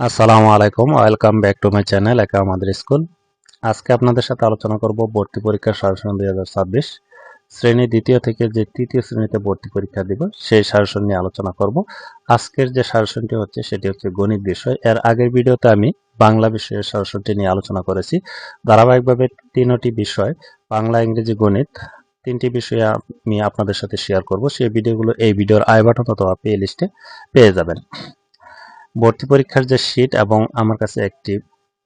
আসসালামু আলাইকুম, welcome back to my channel একা আমাদের স্কুল। আজকে আপনাদের সাথে আলোচনা করব ভর্তি পরীক্ষার সাজেশন দুই হাজার ছাব্বিশ। শ্রেণি দ্বিতীয় থেকে যে তৃতীয় শ্রেণীতে ভর্তি পরীক্ষা দিব, সেই সাজেশন নিয়ে আলোচনা করব। আজকের যে সাজেশনটি হচ্ছে, সেটি হচ্ছে গণিত বিষয়। এর আগের ভিডিওতে আমি বাংলা বিষয়ের সাজেশনটি নিয়ে আলোচনা করেছি। ধারাবাহিকভাবে তিনটি বিষয়, বাংলা, ইংরেজি, গণিত, তিনটি বিষয় আমি আপনাদের সাথে শেয়ার করব। সেই ভিডিওগুলো এই ভিডিওর আই বাটন অথবা প্লে লিস্টে পেয়ে যাবেন। ভর্তি পরীক্ষার যে শীট এবং আমার কাছে একটি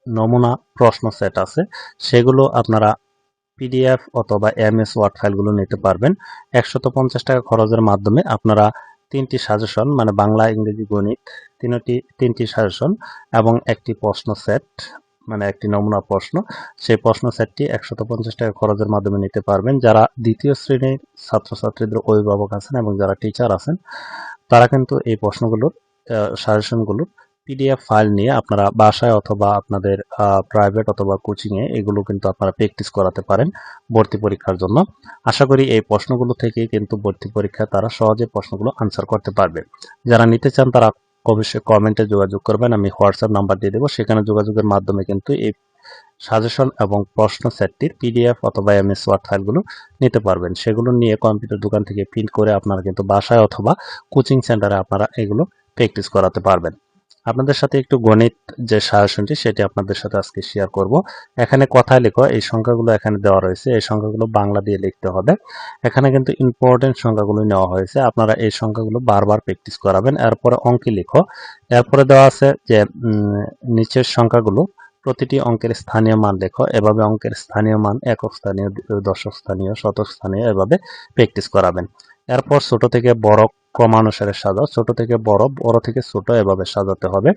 নমুনা প্রশ্ন সেট আছে, সেগুলো আপনারা পিডিএফ অথবা এমএস ওয়ার্ড ফাইলগুলো নিতে পারবেন। একশত পঞ্চাশ টাকা খরচের মাধ্যমে আপনারা তিনটি সাজেশন মানে বাংলা, ইংরেজি, গণিত, তিনটি তিনটি সাজেশন এবং একটি প্রশ্ন সেট মানে একটি নমুনা প্রশ্ন, সেই প্রশ্ন সেটটি একশত পঞ্চাশ টাকা খরচের মাধ্যমে নিতে পারবেন। যারা দ্বিতীয় শ্রেণির ছাত্রছাত্রীদের অভিভাবক আছেন এবং যারা টিচার আছেন, তারা কিন্তু এই প্রশ্নগুলোর সাজেশনগুলো পিডিএফ ফাইল নিয়ে আপনারা বাসায় অথবা আপনাদের প্রাইভেট অথবা কোচিংয়ে এগুলো কিন্তু আপনারা প্র্যাকটিস করাতে পারেন ভর্তি পরীক্ষার জন্য। আশা করি এই প্রশ্নগুলো থেকেই কিন্তু ভর্তি পরীক্ষা তারা সহজে প্রশ্নগুলো আনসার করতে পারবে। যারা নিতে চান তারা অবশ্যই কমেন্টে যোগাযোগ করবেন, আমি হোয়াটসঅ্যাপ নাম্বার দিয়ে দেবো। সেখানে যোগাযোগের মাধ্যমে কিন্তু এই সাজেশন এবং প্রশ্ন সেটটির পিডিএফ অথবা এমএস ওয়ার্ড ফাইলগুলো নিতে পারবেন। সেগুলো নিয়ে কম্পিউটার দোকান থেকে প্রিন্ট করে আপনারা কিন্তু বাসায় অথবা কোচিং সেন্টারে আপনারা এগুলো প্র্যাকটিস করাতে পারবেন। আপনাদের সাথে একটু গণিত যে সাজেশনটি সেটি আপনাদের সাথে আজকে শেয়ার করব। এখানে কথায় লেখো, এই সংখ্যাগুলো এখানে দেওয়া রয়েছে, এই সংখ্যাগুলো বাংলা দিয়ে লিখতে হবে। এখানে কিন্তু ইম্পর্টেন্ট সংখ্যাগুলো নেওয়া হয়েছে। আপনারা এই সংখ্যাগুলো বারবার প্র্যাকটিস করাবেন। এরপরে অঙ্কে লিখো। এরপরে দেওয়া আছে যে নিচের সংখ্যাগুলো প্রতিটি অঙ্কের স্থানীয় মান লেখো। এভাবে অঙ্কের স্থানীয় মান, একক স্থানীয়, দশক স্থানীয়, শতক স্থানীয় এভাবে প্র্যাকটিস করাবেন। এরপর ছোট থেকে বড় ক্রমানুসারে সাজাও। ছোট থেকে বড় বড় থেকে ছোট এভাবে সাজাতে হবে।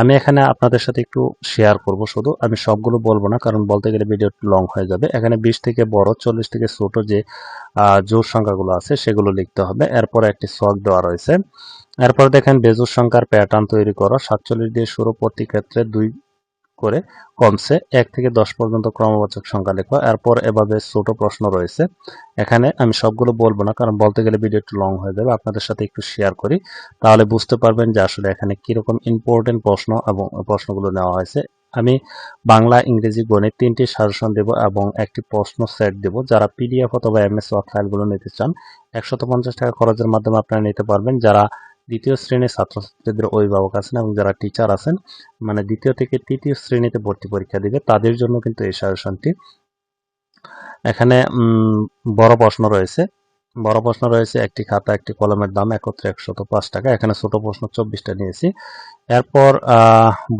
আমি এখানে আপনাদের সাথে একটু শেয়ার করব শুধু। আমি সবগুলো বলব না, কারণ বলতে গেলে ভিডিও লং হয়ে যাবে। এখানে বিশ থেকে বড়, চল্লিশ থেকে ছোট যে জোর সংখ্যাগুলো আছে, সেগুলো লিখতে হবে। এরপর একটি শখ দেওয়া রয়েছে। এরপর দেখেন বেজোর সংখ্যার প্যাটার্ন তৈরি করো। সাতচল্লিশ দিয়ে শুরু, প্রতি ক্ষেত্রে দুই করে কমছে এক থেকে দশ পর্যন্ত ক্রমবাচক সংখ্যা লেখো এরপর এভাবে ছোট প্রশ্ন রয়েছে। এখানে আমি সবগুলো বলব না, কারণ বলতে গেলে ভিডিও একটু লং হয়ে যাবে। আপনাদের সাথে একটু শেয়ার করি। তাহলে বুঝতে পারবেন যে আসলে এখানে কীরকম ইম্পর্টেন্ট প্রশ্ন এবং প্রশ্নগুলো নেওয়া হয়েছে। আমি বাংলা, ইংরেজি, গণিত তিনটি সাজেশন দেব এবং একটি প্রশ্ন সেট দেব। যারা পিডিএফ অথবা এমএস ওয়ার্ড ফাইলগুলো নিতে চান, একশত পঞ্চাশ টাকা খরচের মাধ্যমে আপনারা নিতে পারবেন। যারা দ্বিতীয় শ্রেণির ছাত্রছাত্রীদের অভিভাবক আছেন এবং যারা টিচার আছেন মানে দ্বিতীয় থেকে তৃতীয় শ্রেণীতে ভর্তি পরীক্ষা দিবে, তাদের জন্য কিন্তু এই সাজেশনটি এখানে বড় প্রশ্ন রয়েছে। বড় প্রশ্ন রয়েছে, একটি খাতা, একটি কলমের দাম একত্রে একশত পাঁচ টাকা। এখানে ছোট প্রশ্ন চব্বিশটা নিয়েছি। এরপর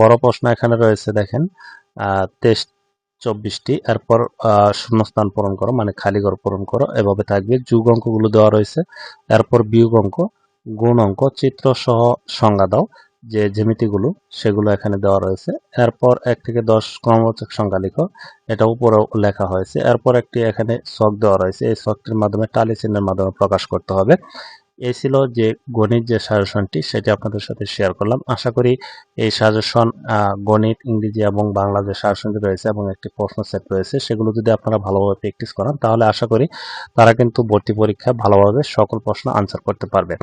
বড় প্রশ্ন এখানে রয়েছে, দেখেন তেইশ, চব্বিশটি। এরপর শূন্যস্থান পূরণ করো মানে খালি ঘর পূরণ করো। এভাবে থাকবে। যুগ অঙ্কগুলো দেওয়া রয়েছে। এরপর বিয়োগ অঙ্ক। গুণ অঙ্ক চিত্র সহ সংজ্ঞা দাও, যে জ্যামিতিগুলো সেগুলো এখানে দেওয়া রয়েছে। এরপর এক থেকে দশ ক্রমবাচক সংখ্যা লিখো, এটা উপরেও লেখা হয়েছে। এরপর একটি এখানে শখ দেওয়া রয়েছে। এই শখটির মাধ্যমে টালি চিহ্নের মাধ্যমে প্রকাশ করতে হবে। এই ছিল যে গণিত যে সাজেশনটি সেটি আপনাদের সাথে শেয়ার করলাম। আশা করি এই সাজেশন গণিত, ইংরেজি এবং বাংলা যে সাজেশনটি রয়েছে এবং একটি প্রশ্ন সেট রয়েছে, সেগুলো যদি আপনারা ভালোভাবে প্র্যাকটিস করান, তাহলে আশা করি তারা কিন্তু ভর্তি পরীক্ষা ভালোভাবে সকল প্রশ্ন আনসার করতে পারবে।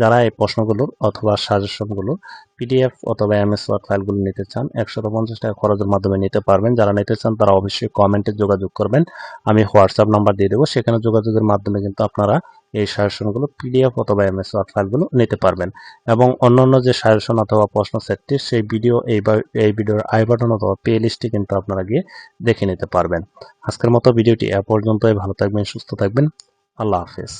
যারা এই প্রশ্নগুলোর অথবা সাজেশনগুলো পিডিএফ অথবা এমএস ওয়ার্ড ফাইলগুলো নিতে চান, একশত পঞ্চাশ টাকা খরচের মাধ্যমে নিতে পারবেন। যারা নিতে চান, তারা অবশ্যই কমেন্টে যোগাযোগ করবেন। আমি হোয়াটসঅ্যাপ নাম্বার দিয়ে দেবো। সেখানে যোগাযোগের মাধ্যমে কিন্তু আপনারা এই সাজেশনগুলো পিডিএফ অথবা এমএস ওয়ার্ড ফাইলগুলো নিতে পারবেন। এবং অন্যান্য যে সাজেশন অথবা প্রশ্ন সেটটি, সেই ভিডিও এই এই ভিডিওর আই বাটন অথবা পে লিস্টটি কিন্তু আপনারা গিয়ে দেখে নিতে পারবেন। আজকের মতো ভিডিওটি এ পর্যন্তই। ভালো থাকবেন, সুস্থ থাকবেন। আল্লাহ হাফেজ।